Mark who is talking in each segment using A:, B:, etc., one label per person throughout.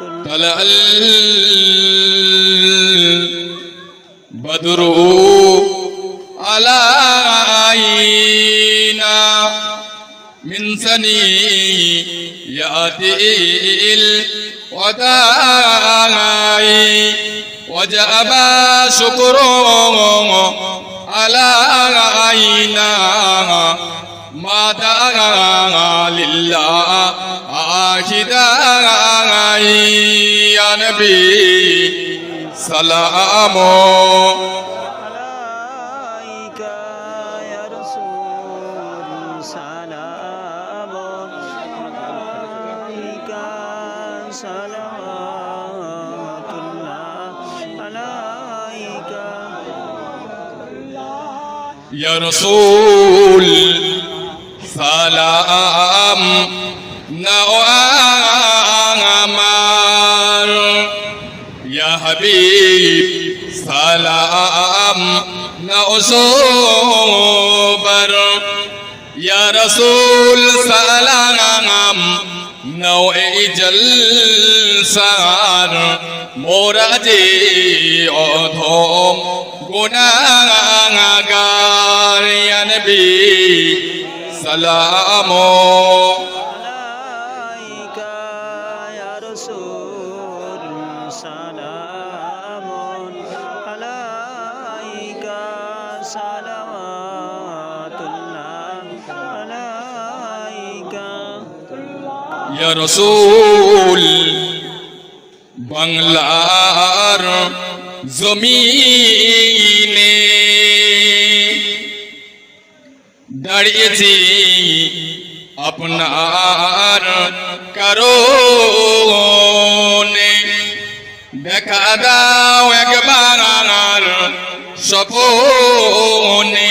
A: طلع البدر على عينا من سنيات الوداع وجاء ما شكره على عينا ما دعا داعي يا نبي سلام
B: عليك يا رسول سلام عليك
A: ইয়া হাবিব সালাম নওসোবর ইয়া রাসূল সালাম নওয়ে জলসার মোরা যে অধম গুণাগার ইয়া নবী সালামো ইয়া রসুল বাংলার জমিনে দাঁড়িয়েছি আপনার কারণে। দেখা দাও একবার সপনে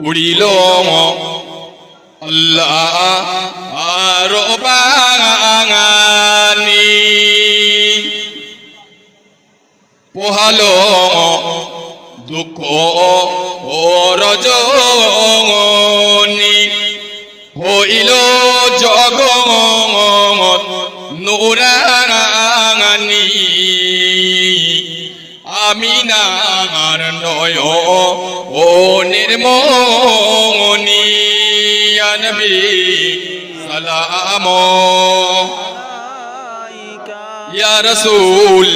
A: উড়িল আল্লাহ আর বাঙানি পোহালো দুঃখ ও রজনী হইল জগৎ নুরানি আমিনার নয় ও নির্মনি নবী সালাম। ইয়া রসুল